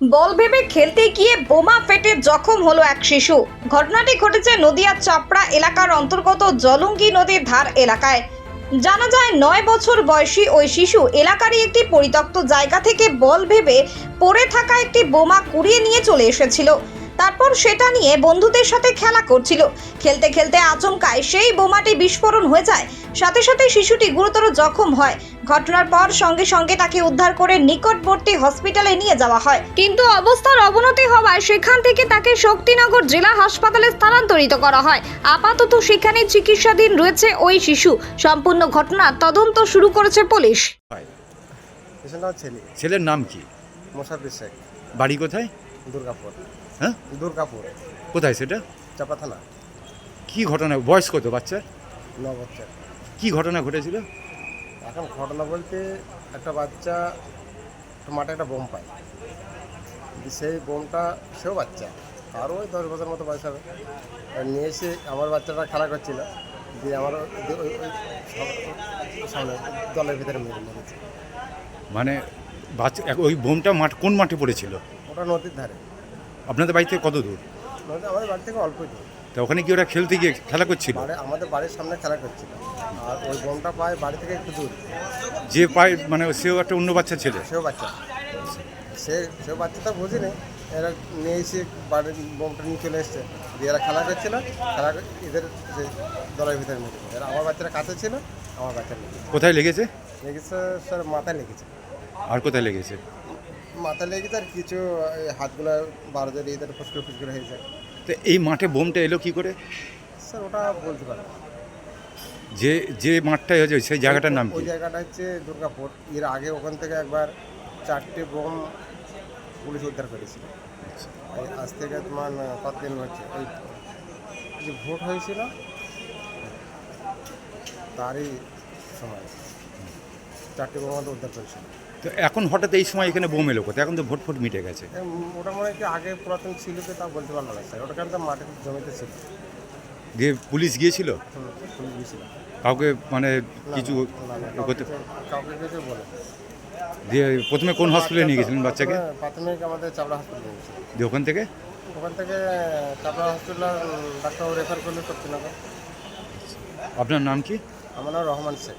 বল ভেবে খেলতে গিয়ে বোমা ফেটে জখম হলো এক শিশু। ঘটনাটি ঘটেছে নদিয়ার চাপড়া এলাকার অন্তর্গত জলঙ্গি নদীর ধার এলাকায়। জানা যায়, নয় বছর বয়সী ওই শিশু এলাকারই একটি পরিত্যক্ত জায়গা থেকে বল ভেবে পড়ে থাকা একটি বোমা কুড়িয়ে নিয়ে চলে এসেছিল। তারপর সেটা নিয়ে বন্ধুদের সাথে খেলা করছিল। খেলতে খেলতে আচমকায় সেই বোমাটি বিস্ফোরণ হয়ে যায়। সাথে সাথে শিশুটি গুরুতর জখম হয়। ঘটনার পর সঙ্গে সঙ্গে তাকে উদ্ধার করে নিকটবর্তী হসপিটালে নিয়ে যাওয়া হয়। কিন্তু অবস্থার অবনতি হওয়ায় সেখান থেকে তাকে শক্তিনগর জেলা হাসপাতালে স্থানান্তরিত করা হয়। আপাতত সেখানে চিকিৎসাধীন রয়েছে ওই শিশু। সম্পূর্ণ ঘটনার তদন্ত শুরু করেছে পুলিশ। ছেলের নাম কি? মোসাফির শেখ। বাড়ি কোথায়? দুর্গাপুর। হ্যাঁ? দুর্গাপুর। কোথায় সেটা? চাপা থানা কি ঘটনা? বয়স কত বাচ্চার ন বছর। কি ঘটনা ঘটেছিল? এখন ঘটনা বলতে একটা বাচ্চা মাঠে একটা বোম পায়। সেই বোমটা সেও বাচ্চা। আরও ওই দশ বছর মতো বয়স হবে। নিয়ে এসে আমার বাচ্চাটা খেলা করছিল। দিয়ে আমার সামনে দলের ভিতরে মেরে মেরেছে। মানে বাচ্চা ওই বোমটা মাঠ কোন মাঠে পড়েছিল? ওটা নদীর ধারে। আপনাদের বাড়ি থেকে কত দূর? আমাদের বাড়ি থেকে অল্প দূর। তা ওখানে কি ওরা খেলতে গিয়ে খেলা করছিল? বাড়ি আমাদের বাড়ির সামনে খেলা করছিল। আর ওই বোমটা পায় বাড়ি থেকে একটু দূর। যে পায় মানে সেও একটা অন্য বাচ্চা ছেলে? সেও বাচ্চা। সে সেও বাচ্চাটা বুঝিনি। এরা নিয়ে এসে বাড়ির বোমটা নিয়ে চলে এসছে। দিয়ে এরা খেলা করছিল। খেলা এদের যে দলের ভিতরে মেরে এরা আমার বাচ্চারা কাছে ছিল আমার বাচ্চা লেগেছে কোথায় লেগেছে? লেগেছে স্যার মাথায় লেগেছে। আর কোথায় লেগেছে? মাথায় লেগে তার কিছু হাতগুলো বারো জড়িয়ে এদের ফুসকুলো হয়ে যায়। তো এই মাঠে বোমটা এলো কি করে? স্যার ওটা বলতে পারব না। যে যে মাঠটা হয়েছে সেই জায়গাটার নাম ওই জায়গাটা হচ্ছে দুর্গাপুর। এর আগে ওখান থেকে একবার চারটে বোম পুলিশ উদ্ধার করেছিল। আজ থেকে তোমার কতদিন হচ্ছে? ওই যে ভোট হয়েছিল তারই সময়। চারটে বোম আমাদের উদ্ধার করেছিল। তো এখন হঠাৎ এই সময় এখানে বোম এলো কোথায়? এখন তো ভোট ফোট মিটে গেছে। ওটা মনে হয় কি আগে পুরাতন ছিল কি তা বলতে পারলাম না স্যার। ওটা কিন্তু মাঠে জমিতে ছিল। দিয়ে পুলিশ গিয়েছিল? পুলিশ গিয়েছিল। কাউকে মানে কিছু করতে কাউকে কিছু বলে দিয়ে প্রথমে কোন হসপিটালে নিয়ে গেছিলেন বাচ্চাকে? প্রাথমিক আমাদের চাবড়া হসপিটালে দিয়ে ওখান থেকে? ওখান থেকে চাপড়া হসপিটাল ডাক্তার রেফার করলে শক্তিনগর আপনার নাম কি? আমার নাম রহমান শেখ।